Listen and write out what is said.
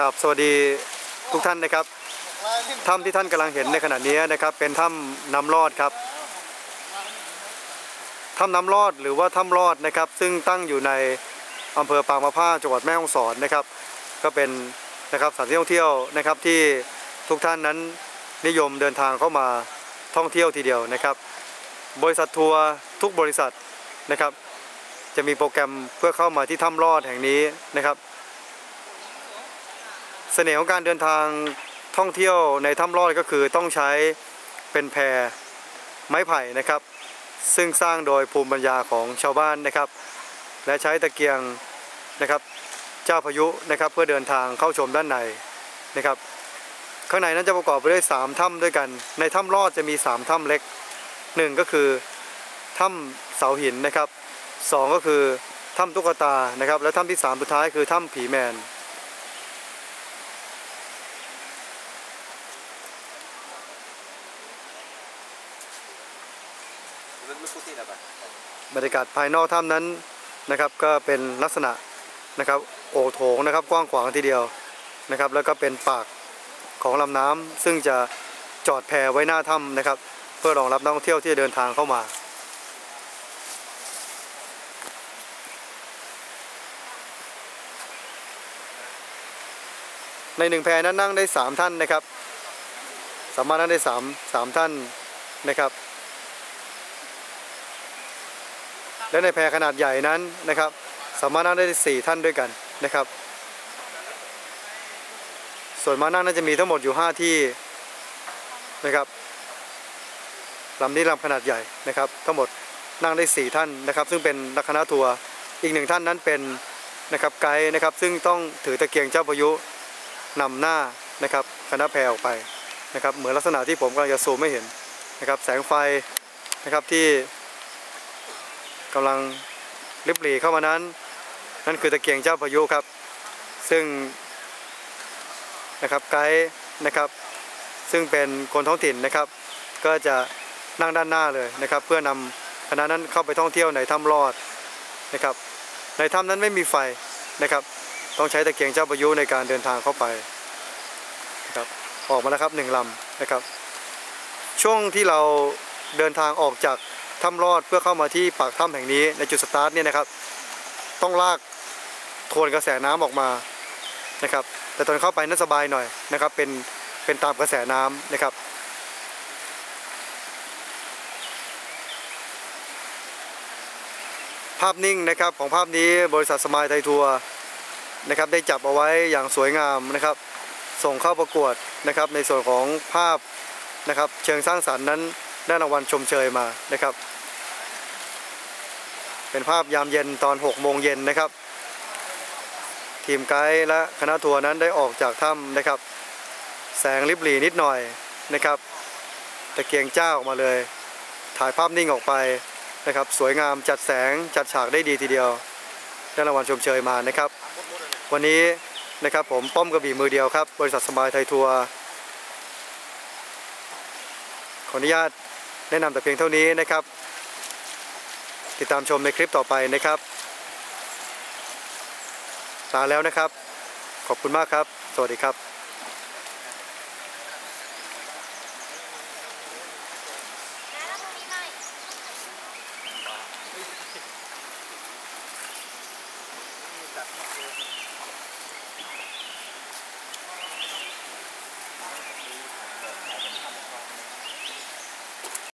กับสวัสดีทุกท่านนะครับถ้ำที่ท่านกำลังเห็นในขณะนี้นะครับ เป็นถ้ำน้ำรอดครับถ้ำน้ำรอดหรือว่าถ้ำรอดนะครับ ซึ่งตั้งอยู่ในอำเภอปางมะผ้าจังหวัดแม่ฮ่องสอนนะครับ ก็เป็นนะครับสถานที่ท่องเที่ยวนะครับที่ทุกท่านนั้นนิยมเดินทางเข้ามาท่องเที่ยวทีเดียวนะครับ บริษัททัวร์ทุกบริษัทนะครับ จะมีโปรแกรมเพื่อเข้ามาที่ถ้ำรอดแห่งนี้นะครับ เสน่ห์ของการเดินทางท่องเที่ยวในถ้ำรอดก็คือต้องใช้เป็นแพไม้ไผ่นะครับ ซึ่งสร้างโดยภูมิปัญญาของชาวบ้านนะครับ และใช้ตะเกียงนะครับ เจ้าพายุนะครับ เพื่อเดินทางเข้าชมด้านในนะครับ ข้างในนั้นจะประกอบไปด้วย 3 ถ้ำด้วยกัน ในถ้ำรอดจะมี 3 ถ้ำเล็ก 1 ก็คือถ้ำเสาหินนะครับสองก็คือถ้ำตุ๊กตานะครับ และถ้ำที่ 3 สุดท้ายคือถ้ำผีแมน บรรยากาศภายนอกถ้ำนั้นนะครับก็เป็นลักษณะนะครับโอโถงนะครับกว้างขวางทีเดียวนะครับ แล้วก็เป็นปากของลำน้ำซึ่งจะจอดแพไว้หน้าถ้ำนะครับ เพื่อรองรับนักท่องเที่ยวที่จะเดินทางเข้ามาในหนึ่งแพนั้นนั่งได้สามท่านนะครับ สามารถนั่งได้สามสามท่านนะครับ และในแพขนาดใหญ่นั้นนะครับ สามารถนั่งได้สี่ท่านด้วยกันนะครับ ส่วนมานั่งน่าจะมีทั้งหมดอยู่ 5 ที่นะครับลำนี้ลำขนาดใหญ่นะครับ ทั้งหมดนั่งได้ 4 ท่านนะครับ ซึ่งเป็นนักคณะทัวร์อีกหนึ่งท่านนั้นเป็นนะครับไกด์นะครับ ซึ่งต้องถือตะเกียงเจ้าพายุนำหน้านะครับคณะแพรออกไปนะครับ เหมือนลักษณะที่ผมกำลังจะซูมไม่เห็นนะครับ แสงไฟนะครับที่ กำลังริบหรี่เข้ามานั้น นั่นคือตะเกียงเจ้าพายุครับ ซึ่งนะครับไกด์นะครับ ซึ่งเป็นคนท้องถิ่นนะครับ ก็จะนั่งด้านหน้าเลยนะครับ เพื่อนำคณะนั้นเข้าไปท่องเที่ยวในถ้ำรอดนะครับ ในถ้ำนั้นไม่มีไฟนะครับ ต้องใช้ตะเกียงเจ้าพายุในการเดินทางเข้าไปนะครับออกมาแล้วครับหนึ่งลำนะครับ ช่วงที่เราเดินทางออกจาก ถ้ำรอดเพื่อเข้ามาที่ปากถ้ำแห่งนี้ในจุดสตาร์ทเนี่ยนะครับ ต้องลากทวนกระแสน้ำออกมานะครับ แต่ตอนเข้าไปนั้นสบายหน่อยนะครับ เป็นเป็นตามกระแสน้ำนะครับภาพนิ่งนะครับของภาพนี้บริษัทสมายไทยทัวร์นะครับได้จับเอาไว้อย่างสวยงามนะครับ ส่งเข้าประกวดนะครับในส่วนของภาพนะครับเชิงสร้างสรรค์นั้น ได้รางวัลชมเชยมานะครับ เป็นภาพยามเย็นตอน 6 โมงเย็นนะครับ ทีมไกด์และคณะทัวร์นั้นได้ออกจากถ้ำนะครับ แสงริบหรี่นิดหน่อยนะครับตะเกียงเจ้าออกมาเลย ถ่ายภาพนิ่งออกไปนะครับ สวยงามจัดแสงจัดฉากได้ดีทีเดียว ได้รางวัลชมเชยมานะครับ วันนี้นะครับผมป้อมกระบี่มือเดียวครับ บริษัทสมายไทยทัวร์ขออนุญาต แนะนำแต่เพียงเท่านี้นะครับ ติดตามชมในคลิปต่อไปนะครับลาแล้วนะครับ ขอบคุณมากครับ สวัสดีครับ